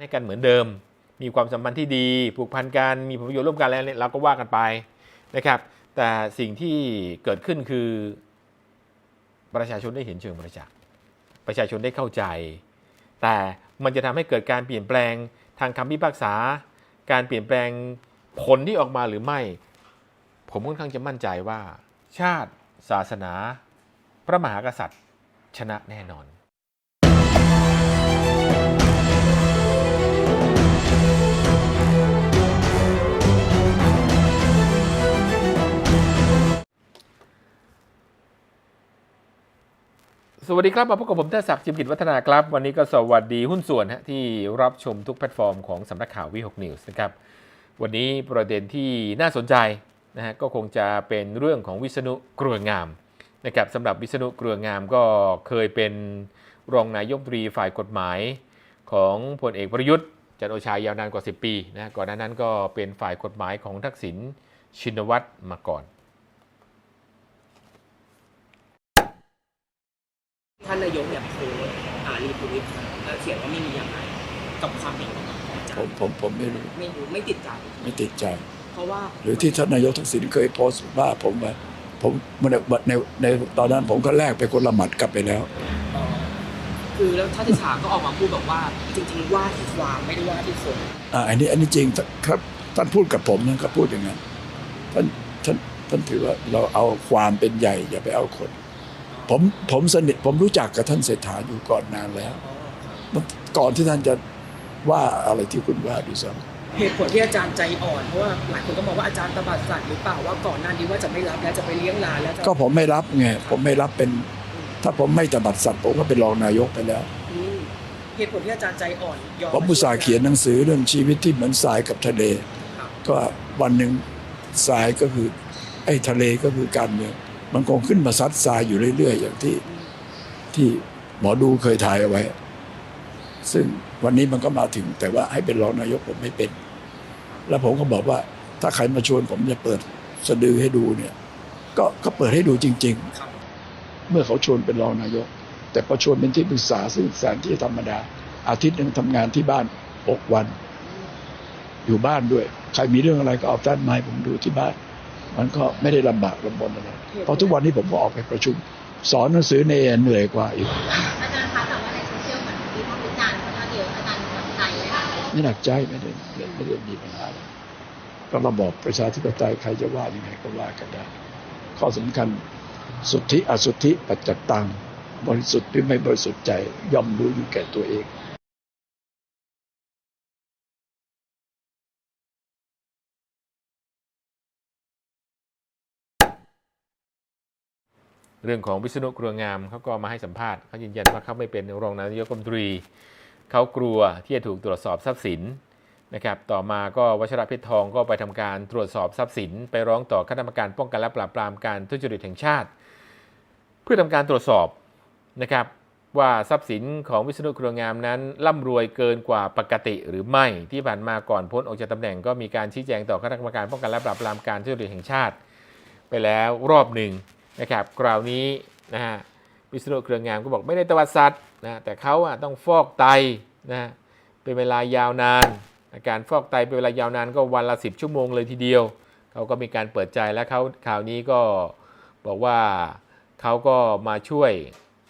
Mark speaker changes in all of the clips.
Speaker 1: ให้กันเหมือนเดิม มีความสัมพันธ์ที่ดี ผูกพันกันมีผลประโยชน์ร่วมกันแล้วเนี่ยเราก็ว่ากันไปนะครับ แต่สิ่งที่เกิดขึ้นคือประชาชนได้เห็นเชิงประจักษ์ประชาชนได้เข้าใจ แต่มันจะทำให้เกิดการเปลี่ยนแปลงทางคำพิพากษา การเปลี่ยนแปลงผลที่ออกมาหรือไม่ ผมค่อนข้างจะมั่นใจว่า ชาติ ศาสนา พระมหากษัตริย์ ชนะแน่นอน สวัสดีครับ มาพบกับผมเทศศักดิ์จิมกิจวัฒนาครับ วันนี้ก็สวัสดีหุ้นส่วนฮะที่รับชมทุกแพลตฟอร์มของสำนักข่าววิหกนิวส์นะครับ วันนี้ประเด็นที่น่าสนใจนะฮะก็คงจะเป็นเรื่องของวิษณุกรวงามนะครับสำหรับวิษณุกรวงามก็เคยเป็นรองนายกรัฐมนตรีฝ่ายกฎหมายของพลเอกประยุทธ์จันโอชายาวนานกว่า 10 ปีนะก่อนหน้านั้นก็เป็นฝ่ายกฎหมายของทักษิณชินวัตรมาก่อน
Speaker 2: ท่านนายกเนี่ย โพสต์อ่ารีทวิตแล้วเขียนว่าไม่มีอย่างไรกับความเห็นของอาจาร
Speaker 3: ผม
Speaker 2: ย์
Speaker 3: ผมผมไม่รู้
Speaker 2: ไม่รู้ไม่ติดใจ
Speaker 3: ไม่ติดใจ
Speaker 2: เพราะว่า
Speaker 3: หรือที่ท่านนายกทักษิณเคยโพสต์ว่าผมว่าผมในในในตอนนั้นผมก็แลกไปคนละหมัดกลับไปแล้ว
Speaker 2: เอ่อคือแล้วท่านทิชาก็ออกมาพูดบอกว่า จริงๆว่าที่ความไม่ได้ว่าที่คน
Speaker 3: อ่าอันนี้อันนี้จริงครับท่านพูดกับผมนะก็พูดอย่างนั้นท่านท่านท่านถือว่าเราเอาความเป็นใหญ่ อย่าไปเอาคน ผมผมสนิทผมรู้จักกับท่านเศรษฐาอยู่ก่อนนานแล้ว
Speaker 2: อ๋อครับ
Speaker 3: มันก่อนที่ท่านจะว่าอะไรที่คุณว่าดูซ้
Speaker 2: เหตุผลที่อาจารย์ใจอ่อนเพราะว่าหลายคนก็มองว่าอาจารย์ตบัดสัตว์หรือเปล่าว่าก่อนหน้านี้ว่าจะไม่รับแล้วจะไปเลี้ยงหลานแล้วจะำ
Speaker 3: ก็ผมไม่รับไงผมไม่รับเป็น ถ้าผมไม่ตบัดสัตว์ผมก็เป็นรองนายกไปแล้ว
Speaker 2: อืมเหตุผลที่อาจารย์ใจอ่อนยอม
Speaker 3: ผมอุตส่าห์เขียนหนังสือเรื่องชีวิตที่เหมือนทรายกับทะเล
Speaker 2: ครับ
Speaker 3: ก็วันหนึ่งทรายก็คือไอ้ทะเลก็คือการเมือง มันคงขึ้นมาซัดทรายอยู่เรื่อย ๆ อย่างที่ที่หมอดูเคยถ่ายเอาไว้ ซึ่งวันนี้มันก็มาถึง แต่ว่าให้เป็นรองนายกผมไม่เป็น แล้วผมก็บอกว่า ถ้าใครมาชวนผมจะเปิดสะดือให้ดูเนี่ย ก็ก็เปิดให้ดูจริง ๆ เมื่อเขาชวนเป็นรองนายก แต่พอชวนเป็นที่ปรึกษาซึ่งแสนที่ธรรมดา อาทิตย์หนึ่งทำงานที่บ้านหกวัน อยู่บ้านด้วย ใครมีเรื่องอะไรก็เอาท่านมาให้ผมดูที่บ้าน มันก็ไม่ได้ลำบากลำบนอะไรเพราะทุกวันนี้ผมก็ออกไปประชุม สอนหนังสือในเหนื่อยกว่าอีก
Speaker 4: อาจารย์คะแต่ว่าในโซเชียลเหมือนมีพวกวิจารณ์ค่อนข้างเยอะอาจารย์หวั่นใจไหมคะ
Speaker 3: ไม่หนักใจไม่ได้ไม่ได้มีปัญหาอะไรก็ระบอบประชาธิปไตยใครจะว่ายังไงก็ว่ากันได้ ข้อสำคัญสุทธิอสุทธิปัจจตังบริสุทธิ์หรือไม่บริสุทธิ์ใจย่อมรู้อยู่แก่ตัวเอง
Speaker 1: เรื่องของวิษณุเครืองามเขาก็มาให้สัมภาษณ์เขายืนยันว่าเขาไม่เป็นรองนายกรัฐมนตรีเขากลัวที่จะถูกตรวจสอบทรัพย์สินนะครับต่อมาก็วชระเพชรทองก็ไปทำการตรวจสอบทรัพย์สิน ไปร้องต่อคณะกรรมการป้องกันและปราบปรามการทุจริตแห่งชาติ เพื่อทำการตรวจสอบนะครับว่าทรัพย์สินของวิษณุเครืองามนั้นร่ำรวยเกินกว่าปกติหรือไม่ที่ผ่านมาก่อนพ้นออกจากตำแหน่งก็มีการชี้แจงต่อคณะกรรมการป้องกันและปราบปรามการทุจริตแห่งชาติ ไปแล้วรอบหนึ่ง นะครับคราวนี้นะฮะวิษณุเครืองามก็บอกไม่ได้ตวัดสัตว์นะแต่เขาอะต้องฟอกไตนะเป็นเวลายาวนานอาการฟอกไตเป็นเวลายาวนานก็วันละ 10 ชั่วโมงเลยทีเดียวเขาก็มีการเปิดใจแล้วเขาข่าวนี้ก็บอกว่าเขาก็มาช่วย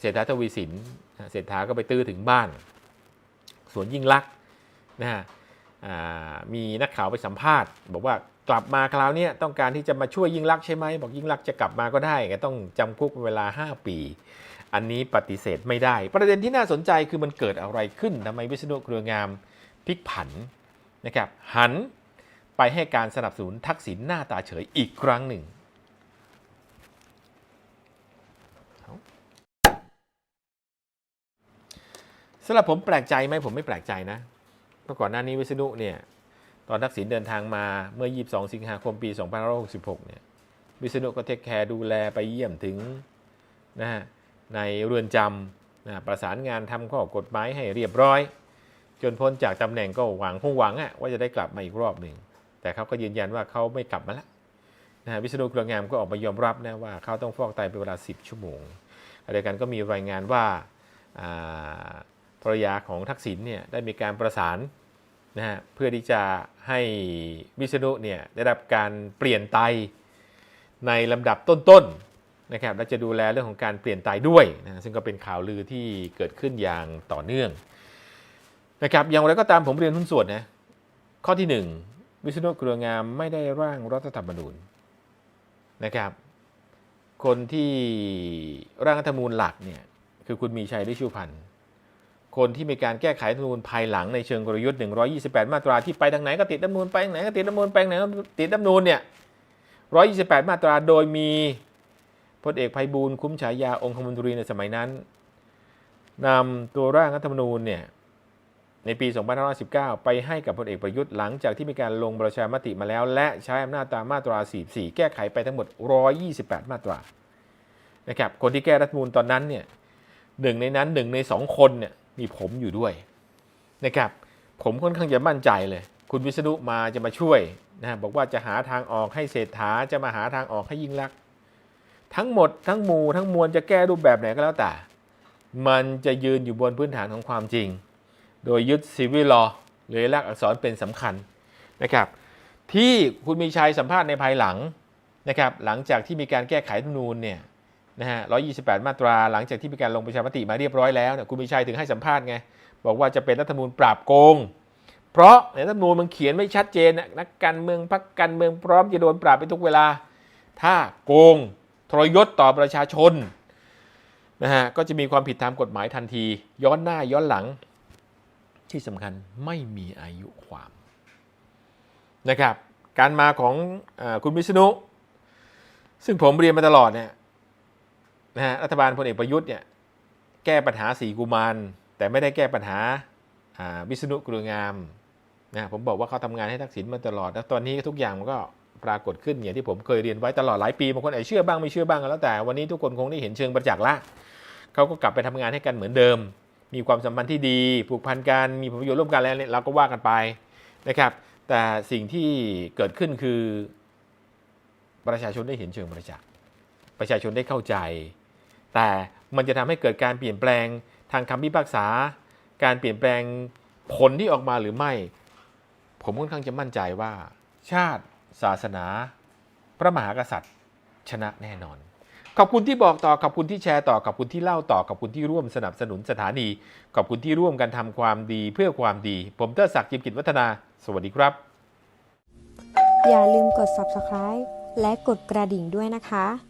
Speaker 1: เศรษฐาทวีสินนะเศรษฐาก็ไปตื้อถึงบ้านสวนยิ่งลักษณ์นะฮะมีนักข่าวไปสัมภาษณ์ บอกว่า กลับมาคราวนี้ต้องการที่จะมาช่วยยิ่งลักษณ์ใช่ไหมบอกยิ่งลักษณ์จะกลับมาก็ได้แต่ต้องจำคุกเป็นเวลา 5 ปี อันนี้ปฏิเสธไม่ได้ ประเด็นที่น่าสนใจคือมันเกิดอะไรขึ้นทำไมวิษณุเครืองามพลิกผันนะครับหันไปให้การสนับสนุนทักษิณหน้าตาเฉยอีกครั้งหนึ่งสำหรับผมแปลกใจไหมผมไม่แปลกใจนะเพราะก่อนหน้านี้วิษณุเนี่ย ตอนทักษิณเดินทางมาเมื่อ 22 สิงหาคมปี 2566 เนี่ย วิษณุก็เทคแคร์ดูแลไปเยี่ยมถึงนะฮะในเรือนจำนะประสานงานทำข้อกฎหมายให้เรียบร้อย จนพ้นจากตำแหน่งก็หวังคงหวังอะว่าจะได้กลับมาอีกรอบหนึ่ง แต่เขาก็ยืนยันว่าเขาไม่กลับมาแล้วนะฮะวิษณุเครืองามก็ออกมายอมรับนะว่าเขาต้องฟอกไตเป็นเวลา 10 ชั่วโมงอะไรกันก็มีรายงานว่าอ่าภรรยาของทักษิณเนี่ยได้มีการประสาน นะฮะเพื่อที่จะให้วิษณุเนี่ยได้รับการเปลี่ยนไตในลำดับต้นๆนะครับและจะดูแลเรื่องของการเปลี่ยนไตด้วยนะซึ่งก็เป็นข่าวลือที่เกิดขึ้นอย่างต่อเนื่องนะครับอย่างไรก็ตามผมเรียนหุ้นส่วนนะข้อที่หนึ่งวิษณุเครืองามไม่ได้ร่างรัฐธรรมนูญนะครับคนที่ร่างรัฐธรรมนูญหลักเนี่ยคือคุณมีชัยฤชุพันธ์ คนที่มีการแก้ไขรัฐมนูญภายหลังในเชิงกลยุทธ์ 128 มาตราที่ไปทางไหนก็ติดรัฐมนูญไปทางไหนก็ติดรัฐมนูญไปทางไหนก็ติดรัฐมนูญเนี่ย 128 มาตราโดยมีพลเอกไพบูลย์คุ้มฉายาองคมนตรีในสมัยนั้นนำตัวร่างรัฐธรรมนูญเนี่ยในปี 2519 ไปให้กับพลเอกประยุทธ์หลังจากที่มีการลงประชามติมาแล้ว และใช้อำนาจตามมาตรา 44 แก้ไขไปทั้งหมด 128 มาตรานะครับคนที่แก้รัฐมนูญตอนนั้นเนี่ยหนึ่งในนั้นหนึ่งในสองคนเนี่ย มีผมอยู่ด้วยนะครับผมค่อนข้างจะมั่นใจเลย คุณวิษณุมาจะมาช่วยนะบอกว่าจะหาทางออกให้เศรษฐาจะมาหาทางออกให้ยิ่งรักษณ์ทั้งหมดทั้งมูทั้งมวลจะแก้รูปแบบไหนก็แล้วแต่ มันจะยืนอยู่บนพื้นฐานของความจริง โดยยึดซีวิลลอหรือลักอักษรเป็นสำคัญนะครับ ที่คุณมีชัยสัมภาษณ์ในภายหลังนะครับ หลังจากที่มีการแก้ไขรัฐธรรมนูญเนี่ย นะฮะ128 มาตราหลังจากที่มีการลงประชามติมาเรียบร้อยแล้วเนี่ยคุณมีชัยถึงให้สัมภาษณ์ไง บอกว่าจะเป็นรัฐธรรมนูญปราบโกง เพราะในรัฐธรรมนูญมันเขียนไม่ชัดเจนนะนักการเมืองพักการเมืองพร้อมจะโดนปราบไปทุกเวลา ถ้าโกงทรยศต่อประชาชนนะฮะก็จะมีความผิดตามกฎหมายทันที ย้อนหน้าย้อนหลัง ที่สำคัญไม่มีอายุความนะครับการมาของอคุณวิษณุซึ่งผมเรียนมาตลอดเนี่ย นะฮะรัฐบาลพลเอกประยุทธ์เนี่ยแก้ปัญหาสีกุมารแต่ไม่ได้แก้ปัญหาวิษณุเครืองามนะผมบอกว่าเขาทำงานให้ทักษิณมาตลอด แล้วตอนนี้ทุกอย่างมันก็ปรากฏขึ้นอย่างที่ผมเคยเรียนไว้ตลอดหลายปีบางคนอาจจะเชื่อบ้างไม่เชื่อบ้างก็แล้วแต่วันนี้ทุกคนคงได้เห็นเชิงประจักษ์ละเขาก็กลับไปทำงานให้กันเหมือนเดิม มีความสัมพันธ์ที่ดี ผูกพันกันมีผลประโยชน์ร่วมกันแล้วเนี่ยเราก็ว่ากันไปนะครับ แต่สิ่งที่เกิดขึ้นคือ ประชาชนได้เห็นเชิงประจักษ์ประชาชนได้เข้าใจ แต่มันจะทำให้เกิดการเปลี่ยนแปลงทางคำพิพากษา การเปลี่ยนแปลงผลที่ออกมาหรือไม่ ผมค่อนข้างจะมั่นใจว่า ชาติศาสนา พระมหากษัตริย์ ชนะแน่นอน ขอบคุณที่บอกต่อขอบคุณที่แชร์ต่อขอบคุณที่เล่าต่อขอบคุณที่ร่วมสนับสนุนสถานี ขอบคุณที่ร่วมกันทำความดีเพื่อความดี ผมเตอร์ศักดิ์จิมกิจวัฒนา สวัสดีครับ
Speaker 5: อย่าลืมกด subscribe และกดกระดิ่งด้วยนะคะ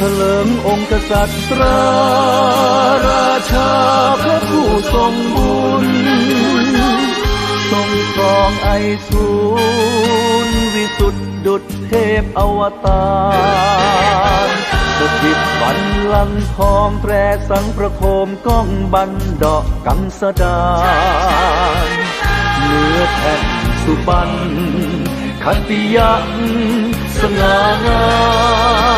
Speaker 6: เถลิงองค์กษัตริย์ราราชาพระผู้ทรงบุญ ทรงครองไอสูรวิสุทธิดุจเทพอวตารสถิตบันลังทองแตรสังประโคมก้องบันดอกกังสดานเนื้อแผ่นสุบันคติยักสง่างาม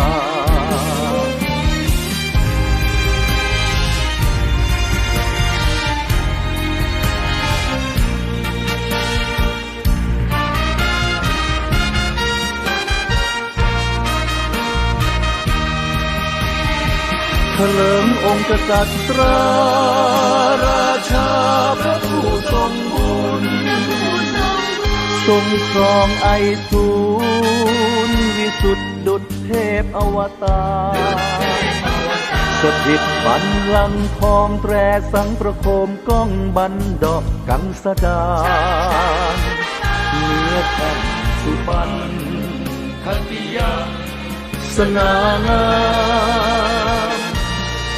Speaker 6: ลิงองค์กษัตริย์ราชาพระผู้ทรงบุญทรงครองไอทูลวิสุทธิดุจเทพอวตารสถิตบันลังทองแตรสังประโคมก้องบันดอกกังสดาเนื้อแผ่นสุพรรณคัติยาสง่างาม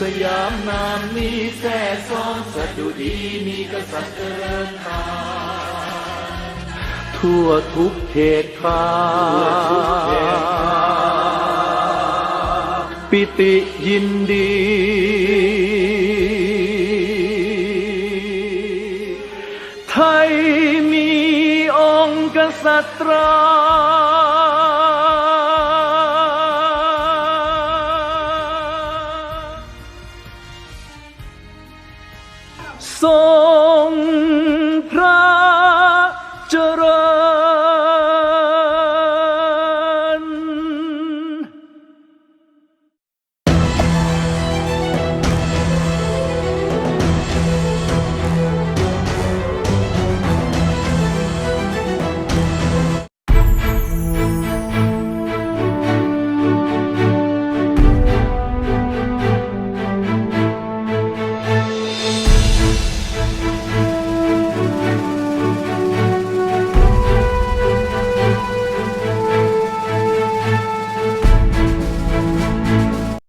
Speaker 6: สยามนามนี้แท้ซ้องสะดุดีมีกษัตริย์เจริญตามทั่วทุกเขตขาปิติยินดีไทยมีองค์กษัตรา